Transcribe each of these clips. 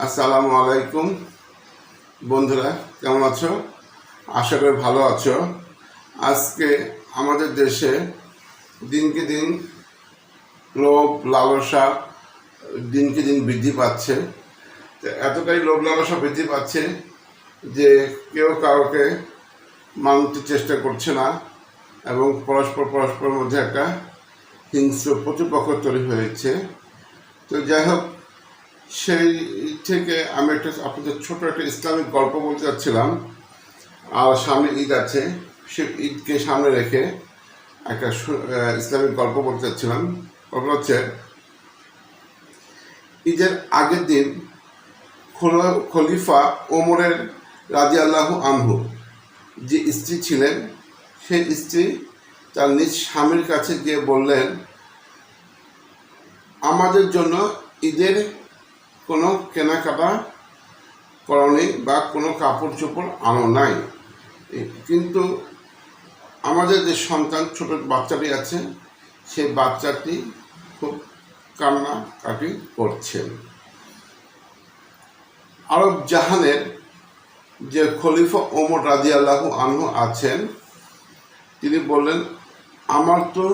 আসসালামু আলাইকুম। বন্ধুরা, কেমন আছো? আশা করি ভালো আছো। আজকে আমাদের দেশে দিনকে দিন লোভ, লালসা দিনকে দিন বৃদ্ধি পাচ্ছে। এতটাই লোভ, লালসা বৃদ্ধি পাচ্ছে যে কেউ কাউকে মানতে চেষ্টা করছে না এবং পরস্পর, পরস্পরের মধ্যে একটা হিংস্র প্রতিপক্ষ তৈরি হয়েছে। তো যাই হোক সেই থেকে আমি একটা, আপনাদের ছোট একটা ইসলামিক গল্প বলতে চাচ্ছিলাম আর সামনে ঈদ আছে সে ঈদকে সামনে রেখে একটা ইসলামিক গল্প বলতে চাচ্ছিলাম গল্প হচ্ছে, ঈদের আগের দিন খোলা- খলিফা ওমরের রাজি আল্লাহ আনহু যে স্ত্রী ছিলেন, সেই স্ত্রী তার নিজ স্বামীর কাছে গিয়ে বললেন, আমাদের জন্য ঈদের কোনো কেনাকাটা করনি বা কোনো কাপড় চোপড় আনো নাই। কিন্তু আমাদের যে সন্তান, ছোট বাচ্চাটি আছে সেই বাচ্চাটি খুব কান্নাকাটি করছেন। আরব জাহানের যে খলিফা ওমর রাজি আল্লাহ আনহু আছেন, তিনি বললেন, আমার তো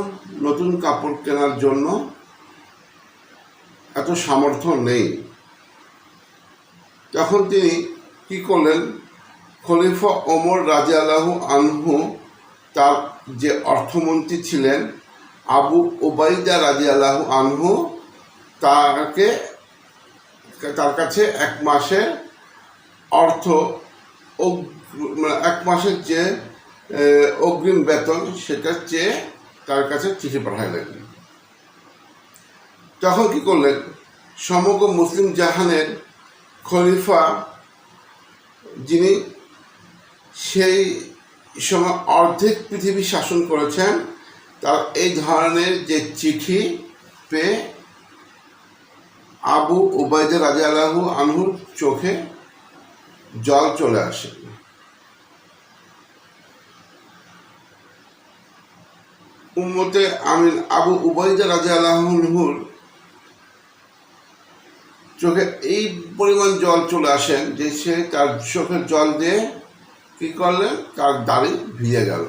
নতুন কাপড় কেনার জন্য এত সামর্থ্য নেই। তখন তিনি কি করলেন? খলিফা ওমর রাজি আল্লাহ আনহু তার যে অর্থমন্ত্রী ছিলেন আবু ওবাইদা রাজি আল্লাহ আনহু তাকে, তার কাছে এক মাসের অর্থ মানে এক মাসের যে অগ্রিম বেতন সেটা চেয়ে তার কাছে চিঠি পাঠাইলেন তখন কি করলেন? সমগ্র মুসলিম জাহানের খলিফা যিনি সেই সময় অর্ধেক পৃথিবী শাসন করেছেন, তার এই ধরনের যে চিঠি পেয়ে আবু উবাইদা রাজা আলাহু আনহুর চোখে জল চলে আসে। উম্মতে আমিন আবু উবাইদা রাজা আলাহুর চোখে এই পরিমাণ জল চলে আসেন যে সে তার চোখের জল দিয়ে কি করলেন? তার দাড়ি ভিজে গেল।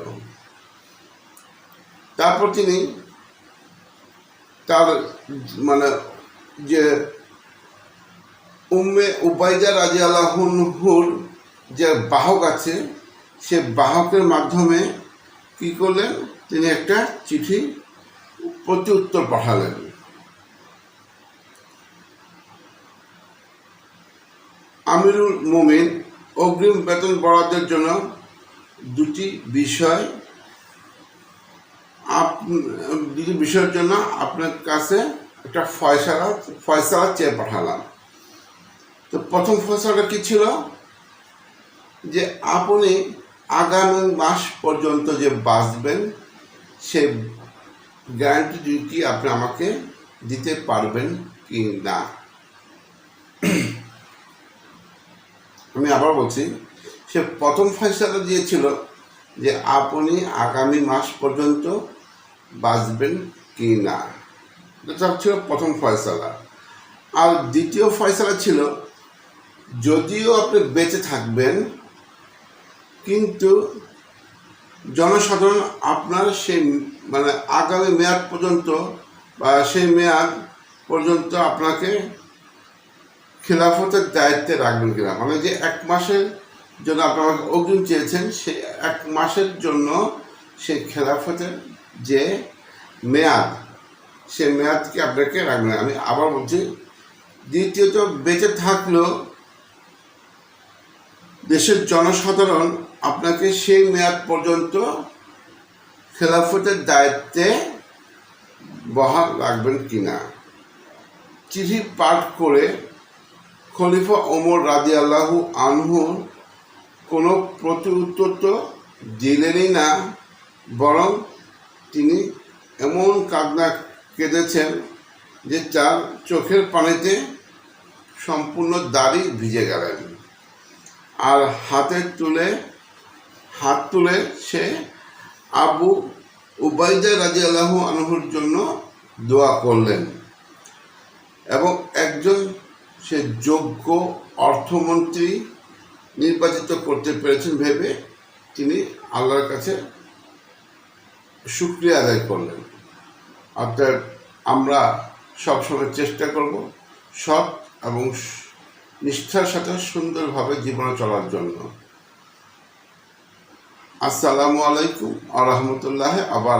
তারপর তিনি তার মানে যে উম্মে উবাইদা রাজি আল্লাহুর যে বাহক আছে, সে বাহকের মাধ্যমে কি করলেন? তিনি একটা চিঠি প্রতি উত্তর পাঠালেন। আমিরুল মোমিন অগ্রিম বেতন বরাদ্দের জন্য দুটি বিষয় আপ- দুটি বিষয়ের জন্য আপনার কাছে একটা ফয়সালা ফয়সালা চেয়ে পাঠালাম। তো প্রথম ফয়সালাটা কী ছিল? যে আপনি আগামী মাস পর্যন্ত যে বাঁচবেন, সে গ্যারান্টি কি আপনি আমাকে দিতে পারবেন কি না? আমি আবার বলছি, সে প্রথম ফয়সালা দিয়েছিল যে আপনি আগামী মাস পর্যন্ত বাঁচবেন কি না। এটা ছিল প্রথম ফয়সালা। আর দ্বিতীয় ফয়সালা ছিল, যদিও আপনি বেঁচে থাকবেন, কিন্তু জনসাধারণ আপনার সেই মানে আগামী মেয়াদ পর্যন্ত বা সেই মেয়াদ পর্যন্ত আপনাকে খেলাফতের দায়িত্বে রাখবেন কিনা? মানে যে এক মাসের জন্য আপনার অগ্রিম চেয়েছেন, সে এক মাসের জন্য সেই খেলাফতের যে মেয়াদ, সে মেয়াদকে আপনাকে রাখবেন। আমি আবার বলছি, দ্বিতীয়ত বেঁচে থাকলেও দেশের জনসাধারণ আপনাকে সেই মেয়াদ পর্যন্ত খেলাফতের দায়িত্বে বহাল রাখবেন কিনা? চিঠি পাঠ করে খলিফা ওমর রাজি আল্লাহু আনহু কোনো উত্তর তো দিলেনই না, বরং তিনি এমন কান্না কেঁদেছেন যে তার চোখের পানিতে সম্পূর্ণ দাড়ি ভিজে গেলেন। আর হাতে তুলে, হাত তুলে সে আবু উবাইদা রাজি আল্লাহ আনহুর জন্য দোয়া করলেন। এবং সে যোগ্য অর্থমন্ত্রী নির্বাচিত করতে পেরেছেন ভেবে তিনি আল্লাহর কাছে শুক্রিয়া আদায় করলেন। অর্থাৎ আমরা সবসময় চেষ্টা করব সৎ এবং নিষ্ঠার সাথে সুন্দরভাবে জীবনে চলার জন্য। আসসালামু আলাইকুম আ রহমতুল্লাহ আবার